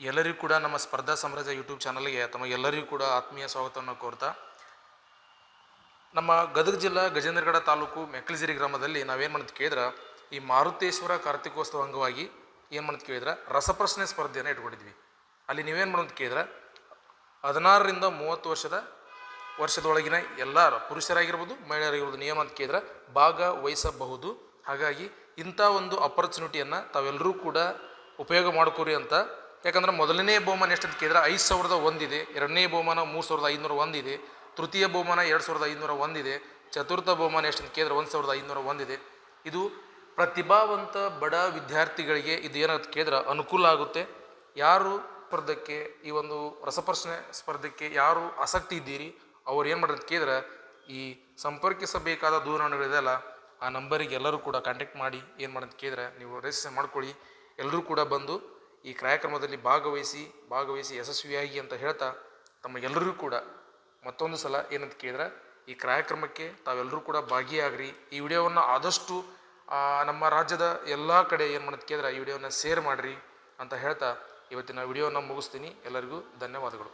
ಎಲ್ಲರಿಗೂ ಕೂಡ ನಮ್ಮ ಸ್ಪರ್ಧಾ ಸಾಮ್ರಾಜ್ಯ ಯೂಟ್ಯೂಬ್ ಚಾನಲ್ಗೆ ತಮಗೆಲ್ಲರಿಗೂ ಕೂಡ ಆತ್ಮೀಯ ಸ್ವಾಗತವನ್ನು ಕೋರ್ತಾ, ನಮ್ಮ ಗದಗ ಜಿಲ್ಲಾ ಗಜೇಂದ್ರಗಡ ತಾಲೂಕು ಮೆಕ್ಕಲಜಿರಿ ಗ್ರಾಮದಲ್ಲಿ ನಾವೇನು ಮಾಡೋದು ಕೇಳಿದ್ರೆ, ಈ ಮಾರುತೇಶ್ವರ ಕಾರ್ತಿಕೋತ್ಸವ ಅಂಗವಾಗಿ ಏನು ಮಾಡೋದು ಕೇಳಿದ್ರೆ, ರಸಪ್ರಶ್ನೆ ಸ್ಪರ್ಧೆಯನ್ನು ಇಟ್ಕೊಂಡಿದ್ವಿ. ಅಲ್ಲಿ ನೀವೇನು ಮಾಡೋದು ಕೇಳಿದ್ರೆ, ಹದಿನಾರರಿಂದ ಮೂವತ್ತು ವರ್ಷದ, ವರ್ಷದೊಳಗಿನ ಎಲ್ಲರ ಪುರುಷರಾಗಿರ್ಬೋದು, ಮಹಿಳೆಯರಾಗಿರ್ಬೋದು ನಿಯಮ ಅಂತ ಕೇಳಿದ್ರೆ ಭಾಗವಹಿಸಬಹುದು ಹಾಗಾಗಿ ಇಂಥ ಒಂದು ಅಪರ್ಚುನಿಟಿಯನ್ನು ತಾವೆಲ್ಲರೂ ಕೂಡ ಉಪಯೋಗ ಮಾಡ್ಕೋರಿ ಅಂತ ಯಾಕಂದ್ರೆ ಮೊದಲನೇ ಬಹುಮಾನ ಎಷ್ಟು ಅಂತ ಕೇಳಿದ್ರೆ ಐದು ಸಾವಿರದ ಒಂದಿದೆ, ಎರಡನೇ ಬಹುಮಾನ ಮೂರು ಸಾವಿರದ ಐನೂರ ಒಂದಿದೆ, ತೃತೀಯ ಬಹುಮಾನ ಎರಡು ಸಾವಿರದ ಐನೂರ ಒಂದಿದೆ, ಚತುರ್ಥ ಬಹುಮಾನ ಎಷ್ಟು ಅಂತ ಕೇಳಿದ್ರೆ ಒಂದು ಸಾವಿರದ ಐನೂರ ಒಂದಿದೆ. ಇದು ಪ್ರತಿಭಾವಂತ ಬಡ ವಿದ್ಯಾರ್ಥಿಗಳಿಗೆ ಇದು ಏನಂತ ಕೇಳಿದ್ರೆ ಅನುಕೂಲ ಆಗುತ್ತೆ. ಯಾರು ಸ್ಪರ್ಧಕ್ಕೆ, ಈ ಒಂದು ರಸಪ್ರಶ್ನೆ ಸ್ಪರ್ಧಕ್ಕೆ ಯಾರು ಆಸಕ್ತಿ ಇದ್ದೀರಿ, ಅವ್ರು ಏನು ಮಾಡೋದು ಕೇಳಿದ್ರೆ ಈ ಸಂಪರ್ಕಿಸಬೇಕಾದ ದೂರವಾಣಿಗಳಿದೆಯಲ್ಲ ಆ ನಂಬರಿಗೆ ಎಲ್ಲರೂ ಕೂಡ ಕಾಂಟ್ಯಾಕ್ಟ್ ಮಾಡಿ ಏನು ಮಾಡೋದು ಕೇಳಿದ್ರೆ ನೀವು ರಿಜಿಸ್ಟರ್ ಮಾಡ್ಕೊಳ್ಳಿ. ಎಲ್ಲರೂ ಕೂಡ ಬಂದು ಈ ಕಾರ್ಯಕ್ರಮದಲ್ಲಿ ಭಾಗವಹಿಸಿ ಭಾಗವಹಿಸಿ ಯಶಸ್ವಿಯಾಗಿ ಅಂತ ಹೇಳ್ತಾ ತಮಗೆಲ್ಲರಿಗೂ ಕೂಡ ಮತ್ತೊಂದು ಸಲ ಏನಂತ ಕೇಳಿದ್ರೆ, ಈ ಕಾರ್ಯಕ್ರಮಕ್ಕೆ ತಾವೆಲ್ಲರೂ ಕೂಡ ಭಾಗಿಯಾಗ್ರಿ. ಈ ವಿಡಿಯೋವನ್ನು ಆದಷ್ಟು ನಮ್ಮ ರಾಜ್ಯದ ಎಲ್ಲ ಕಡೆ ಏನು ಮಾಡೋದು ಕೇಳಿದ್ರೆ, ಈ ವಿಡಿಯೋನ ಶೇರ್ ಮಾಡಿರಿ ಅಂತ ಹೇಳ್ತಾ ಇವತ್ತಿನ ವಿಡಿಯೋನ ಮುಗಿಸ್ತೀನಿ. ಎಲ್ಲರಿಗೂ ಧನ್ಯವಾದಗಳು.